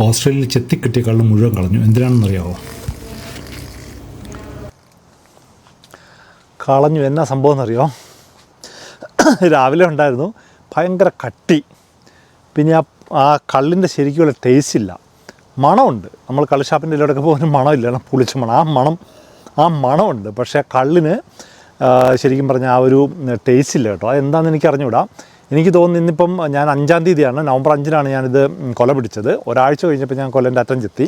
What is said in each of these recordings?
ഓസ്ട്രേലിയയിൽ ചെത്തിക്കിട്ടിയ കള്ള് മുഴുവൻ കളഞ്ഞു. എന്തിനാണെന്നറിയാവോ? കളഞ്ഞു. എന്നാ സംഭവം എന്നറിയോ രാവിലെ ഉണ്ടായിരുന്നു. ഭയങ്കര കട്ടി. പിന്നെ ആ ആ കള്ളിന്റെ ശരിക്കുള്ള ടേസ്റ്റ് ഇല്ല. മണമുണ്ട്. നമ്മൾ കള്ളുഷാപ്പിന്റെ ഇതിലൂടെയൊക്കെ പോകുന്ന മണമില്ല. പുളിച്ച മണം. ആ മണം ആ മണമുണ്ട്. പക്ഷേ കള്ളിന് ശരിക്കും പറഞ്ഞാൽ ആ ഒരു ടേസ്റ്റ് ഇല്ല കേട്ടോ. അതെന്താണെന്ന് എനിക്ക് അറിഞ്ഞുകൂടാ എനിക്ക് തോന്നുന്നു ഇന്നിപ്പം ഞാൻ അഞ്ചാം തീയതിയാണ്. നവംബർ അഞ്ചിനാണ് ഞാനിത് കൊല പിടിച്ചത്. ഒരാഴ്ച കഴിഞ്ഞപ്പോൾ ഞാൻ കൊല്ലന്റെ അറ്റം ചെത്തി.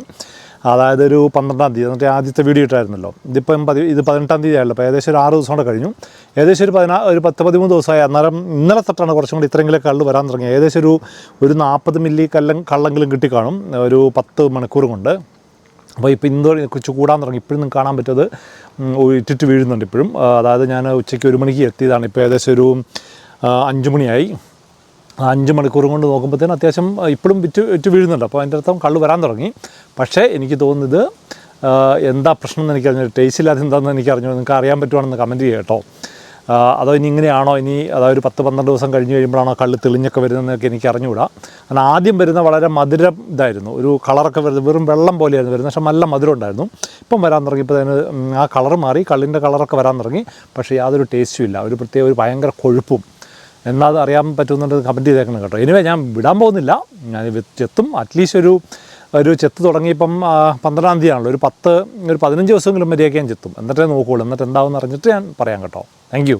അതായത് ഒരു പന്ത്രണ്ടാം തീയതി. എന്നിട്ട് ആദ്യത്തെ വീഡിയോ ഇട്ടായിരുന്നല്ലോ. ഇതിപ്പം ഇത് പതിനെട്ടാം തീയതി ആയല്ലോ അപ്പോൾ ഏകദേശം ഒരു ആറ് ദിവസം കൂടെ കഴിഞ്ഞു. ഏകദേശം ഒരു പതിനാ ഒരു പത്ത് പതിമൂന്ന് ദിവസമായി. അന്നേരം ഇന്നലെ തൊട്ടാണ് കുറച്ചും കൂടി ഇത്രയെങ്കിലും കള്ള് വരാൻ തുടങ്ങി ഏകദേശം ഒരു ഒരു നാൽപ്പത് മില്ലി കല്ലം കള്ളെങ്കിലും കിട്ടിക്കാണും. ഒരു പത്ത് മണിക്കൂർ കൊണ്ട്. അപ്പോൾ ഇപ്പോൾ ഇന്ന് കുറച്ച് കൂടാൻ തുടങ്ങി. ഇപ്പോഴും നിങ്ങൾക്ക് കാണാൻ പറ്റത് ഇട്ടിട്ട് വീഴുന്നുണ്ട് ഇപ്പോഴും. അതായത് ഞാൻ ഉച്ചയ്ക്ക് ഒരു മണിക്ക് എത്തിയതാണ്. ഇപ്പോൾ ഏകദേശം ഒരു അഞ്ച് മണിയായി. അഞ്ച് മണിക്കൂർ കൊണ്ട് നോക്കുമ്പോഴത്തേനും അത്യാവശ്യം ഇപ്പോഴും വിറ്റ് വിറ്റ് വീഴുന്നുണ്ട്. അപ്പോൾ അതിന്റെ അർത്ഥം കള്ള് വരാൻ തുടങ്ങി. പക്ഷേ എനിക്ക് തോന്നുന്നത് എന്താ പ്രശ്നം എന്ന് എനിക്കറിഞ്ഞു ടേസ്റ്റ് ഇല്ലാതെ എന്താണെന്ന് എനിക്കറിഞ്ഞു നിങ്ങൾക്ക് അറിയാൻ പറ്റുവാണെന്ന് കമന്റ് ചെയ്യുക കേട്ടോ. അതോ ഇനി ഇങ്ങനെയാണോ? ഇനി അതായത് ഒരു പത്ത് പന്ത്രണ്ട് ദിവസം കഴിഞ്ഞ് കഴിയുമ്പോഴാണോ കള്ള് തെളിഞ്ഞൊക്കെ വരുന്നതെന്നൊക്കെ എനിക്ക് അറിഞ്ഞുകൂടാ കാരണം ആദ്യം വരുന്ന വളരെ മധുരം ഇതായിരുന്നു. ഒരു കളറൊക്കെ വരുന്നത് വെറും വെള്ളം പോലെയായിരുന്നു വരുന്നത്. പക്ഷേ നല്ല മധുരം ഉണ്ടായിരുന്നു. ഇപ്പം വരാൻ തുടങ്ങിയപ്പോൾ അതിന് ഉം, ആ കളർ മാറി കള്ളിന്റെ കളറൊക്കെ വരാൻ തുടങ്ങി. പക്ഷേ യാതൊരു ടേസ്റ്റും ഇല്ല. ഒരു പ്രത്യേക ഒരു ഭയങ്കര കൊഴുപ്പും എന്നാൽ അറിയാൻ പറ്റുന്നുണ്ട് കമന്റ് ചെയ്തേക്കണം കേട്ടോ. എനിവേ ഞാൻ വിടാൻ പോകുന്നില്ല. ഞാൻ ചെത്തും. അറ്റ്ലീസ്റ്റ് ഒരു ഒരു ചെത്ത് തുടങ്ങിയപ്പം പന്ത്രണ്ടാം തീയതി ആണല്ലോ ഒരു പത്ത് ഒരു പതിനഞ്ച് ദിവസമെങ്കിലും മര്യാദയ്ക്ക് ഞാൻ ചെത്തും. എന്നിട്ടേ നോക്കുകയുള്ളൂ എന്നിട്ട് എന്താണെന്ന് അറിഞ്ഞിട്ട് ഞാൻ പറയാം കേട്ടോ. താങ്ക്